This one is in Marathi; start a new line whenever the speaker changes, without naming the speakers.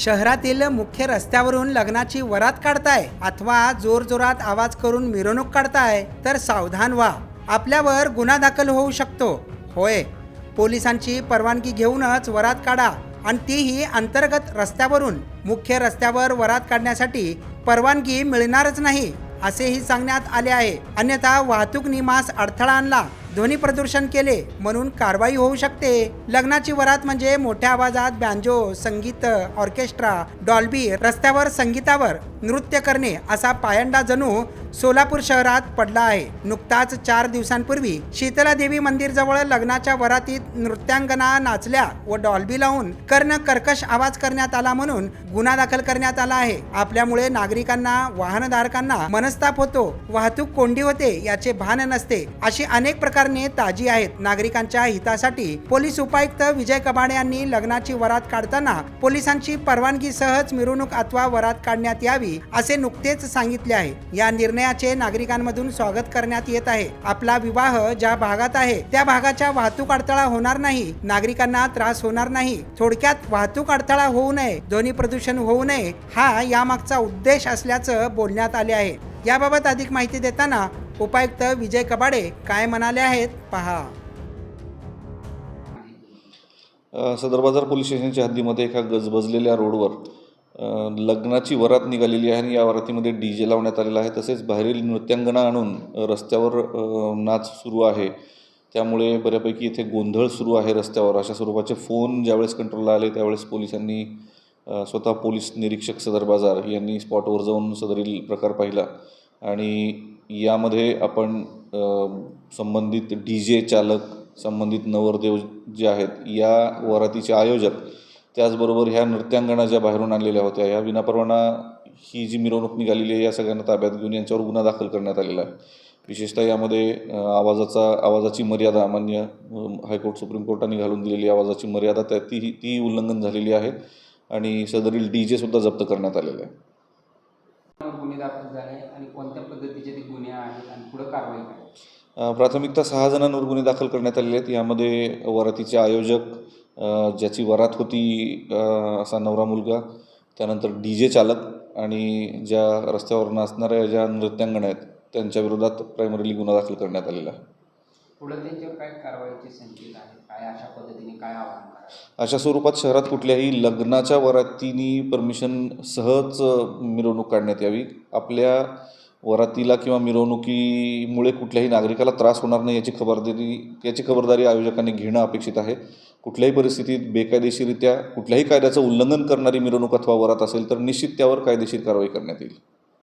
शहरातील मुख्य रस्त्यावरून लग्नाची वरात काढताय अथवा जोरजोरात आवाज करून मिरवणूक काढताय तर सावधान व्हा. आपल्यावर गुन्हा दाखल होऊ शकतो. होय. पोलिसांची परवानगी घेऊनच वरात काढा आणि तीही अंतर्गत रस्त्यावरून. मुख्य रस्त्यावर वरात काढण्यासाठी परवानगी मिळणारच नाही असेही सांगण्यात आले आहे. अन्यथा वाहतूक नियमास अडथळा आणला. ध्वनी प्रदूषण केले म्हणून कारवाई होऊ शकते. लग्नाची वरात म्हणजे मोठ्या आवाजात बँजो संगीत ऑर्केस्ट्रा डॉल्बी रस्त्यावर संगीतावर नृत्य करणे असा पायंडा जणू सोलापूर शहरात पडला आहे. नुकताच चार दिवसांपूर्वी शीतला देवी मंदिर जवळ लग्नाच्या वरातीत नृत्यांगना नाचल्या व डॉल्बी लावून कर्ण कर्कश आवाज करण्यात आला म्हणून गुन्हा दाखल करण्यात आला आहे. आपल्यामुळे नागरिकांना वाहनधारकांना मनस्ताप होतो वाहतूक कोंडी होते याचे भान नसते अशी अनेक प्रकार प्रकरणे ताजी आहेत. नागरिकांच्या हितासाठी पोलीस उपायुक्त विजय कबाडे यांनी लग्नाची वरात काढताना पोलिसांची परवानगी सहज मिरवणूक अथवा वरात काढण्यात यावी असे नुकतेच सांगितले आहे. या निर्णयाचे नागरिकांमधून स्वागत करण्यात येत आहे. आपला विवाह ज्या भागात आहे त्या भागाच्या वाहतूक अडथळा होणार नाही. नागरिकांना त्रास होणार नाही. थोडक्यात वाहतूक अडथळा होऊ नये ध्वनी प्रदूषण होऊ नये हा यामागचा उद्देश असल्याचं बोलण्यात आले आहे. याबाबत अधिक माहिती देताना उपायुक्त विजय कबाडे काय म्हणाले आहेत पहा.
सदर बाजार पोलीस स्टेशनच्या हद्दीमध्ये एका गजबजलेल्या रोडवर लग्नाची वरात निघालेली आहे आणि या वरातीमध्ये डी जे लावण्यात आलेला आहे. तसेच बाहेरील नृत्यांगना आणून रस्त्यावर नाच सुरू आहे. त्यामुळे बऱ्यापैकी इथे गोंधळ सुरू आहे रस्त्यावर. अशा स्वरूपाचे फोन ज्यावेळेस कंट्रोलला आले त्यावेळेस पोलिसांनी स्वतः पोलीस निरीक्षक सदर बाजार यांनी स्पॉटवर जाऊन सदरील प्रकार पाहिला. आणि यामध्ये आपण संबंधित डी जे चालक संबंधित नवरदेव जे आहेत या वरातीचे आयोजक त्याचबरोबर ह्या नृत्यांगणा ज्या बाहेरून आणलेल्या होत्या या विनापरवाना ही जी मिरवणूक निघालेली आहे या सगळ्यांना ताब्यात घेऊन यांच्यावर गुन्हा दाखल करण्यात आलेला आहे. विशेषतः यामध्ये आवाजाचा आवाजाची मर्यादा मान्य हायकोर्ट सुप्रीम कोर्टाने घालून दिलेली आवाजाची मर्यादा त्या ती ती उल्लंघन झालेली आहे आणि सदरील डी जेसुद्धा जप्त करण्यात आलेला आहे.
गुन्हे दाखल झाले आणि कोणत्या पद्धतीचे ते गुन्हे आहेत आणि पुढे कारवाई काय?
प्राथमिकता सहा जणांवर गुन्हे दाखल करण्यात आलेले आहेत. यामध्ये वरातीचे आयोजक ज्याची वरात होती असा नवरा मुलगा त्यानंतर डी जे चालक आणि ज्या रस्त्यावर नाचणाऱ्या ज्या नृत्यांगण आहेत त्यांच्या विरोधात प्रायमरीली गुन्हा दाखल करण्यात आलेला आहे.
पुढे त्यांच्यावर काय कारवाईचे संकेत आहेत काय अशा पद्धतीने काय आवाहन
अशा स्वरूपात शहरात कुठल्याही लग्नाच्या वरातीनी परमिशन सहज मिरवणूक काढण्यात यावी. आपल्या वरातीला किंवा मिरवणुकीमुळे कुठल्याही नागरिकाला त्रास होणार नाही याची खबरदारी याची खबरदारी आयोजकांनी घेणं अपेक्षित आहे. कुठल्याही परिस्थितीत बेकायदेशीरित्या कुठल्याही कायद्याचं उल्लंघन करणारी मिरवणूक अथवा वरात असेल तर निश्चित त्यावर कायदेशीर कारवाई करण्यात येईल.